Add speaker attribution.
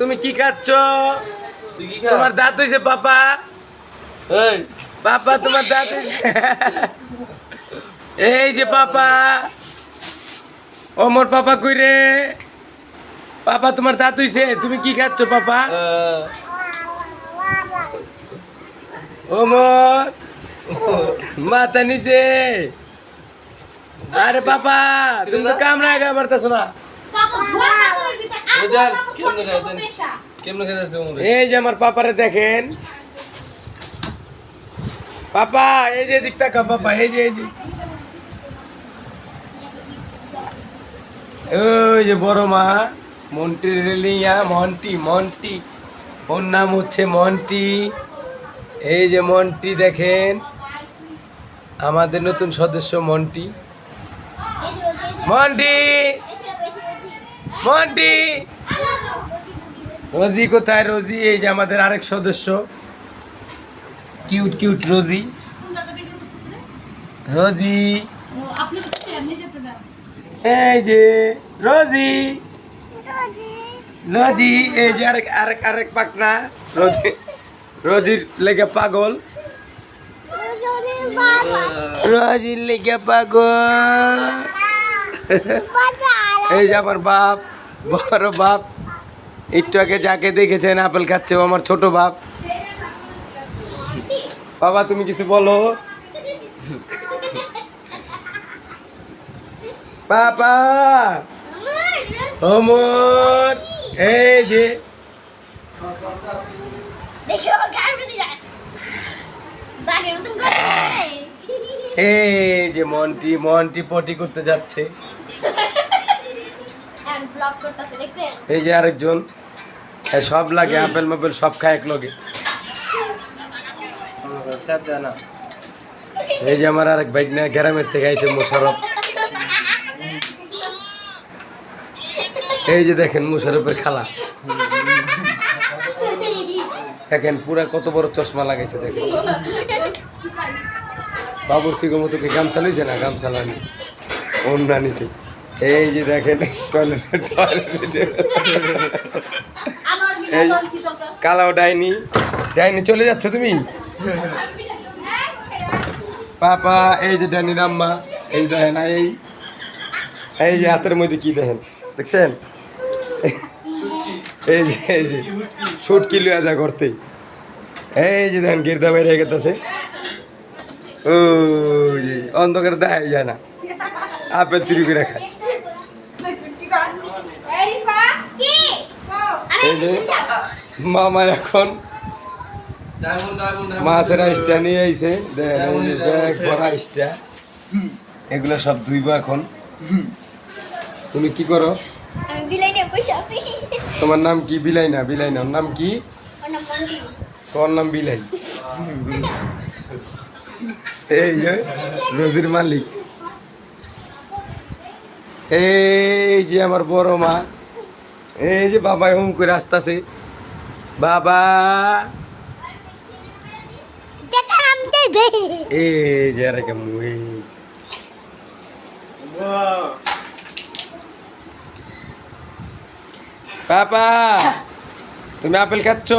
Speaker 1: তুমি কি খাচ্ছ? তোমার দাঁত হইছে পাপা।
Speaker 2: এই।
Speaker 1: পাপা তোমার দাঁত হইছে। এই যে পাপা। ও মোর পাপা কই রে? পাপা তোমার দাঁত হইছে। তুমি কি খাচ্ছ পাপা?
Speaker 2: আহ,
Speaker 1: ও মোর মাথা নিচে। আরে পাপা তুমি তো কামড়া গা মারতেছো না। এই যে আমার পাপারে দেখেন। পাপা এই যে দিকটা কা পাপা এই যে এই যে। ওই যে বড় মা মন্টি রেলিয়া মন্টি মন্টি ওর নাম হচ্ছে মন্টি এই যে মন্টি দেখেন আমাদের নতুন সদস্য মন্টি মন্টি মন্টি! রোজি কোথায়? রোজি এই যে আমাদের আরেক সদস্য। Cute cute Rosie. রোজি। এই যে রোজি। রোজি এই যে আরেক আরেক আরেক পাকনা। রোজি রোজির লেগে পাগল। রোজির লেগে পাগল। এই যে আমার বাপ। বড় বাপ। একটু আগে যাকে দেখেছেন আপেল খাচ্ছে ও আমার ছোট বাপ। বাবা তুমি কিছু বলো? পাপা এই যে। এই যে মন্টি মন্টি পটি করতে যাচ্ছে। এই যে আরেকজন সব লাগে, আপেল মাপেল সব খায় এক লগে। এই যে আমার আরেক বাইক না, গ্রামের থেকে আইছে মোশারফ। এই যে দেখেন মোশারফের খালা। দেখেন পুরা কত বড় চশমা লাগাইছে, দেখেন। বাবুর থেকে মতো কি গামছা লইছে না, গামছা লানি অন্য নিছে এই যে দেখেন এই কালাও ডাইনি। ডাইনি চলে যাচ্ছ তুমি? পাপা এই যে ডাইনি রাম্মা এই দেখেন এই এই যে হাতের মধ্যে কি দেখেন? দেখছেন? এই যে এই যে শুট কি লুয়া যা করতে এই যে দেখেন গির্দা বাইরে গেতেছে। ও যে অন্ধকার দেখাই যায় না। আপেল চুরি করে খায়। এই যে মামা এখন মাছের আইসটা নিয়ে আইছে দেখেন এই যে ব্যাগ ভরা আইসটা। এগুলো সব ধুইব এখন। তুমি কি করো? তোমার নাম কি? বিলাই না বিলাই না নাম কি তোমার নাম বিলাই। এই যে রোজির মালিক। এই যে আমার বড় মা। এই যে বাবা হুম করে আসতেছে। বাবা। এই যে আর একটা পাপা তুমি আপেল খাচ্ছ?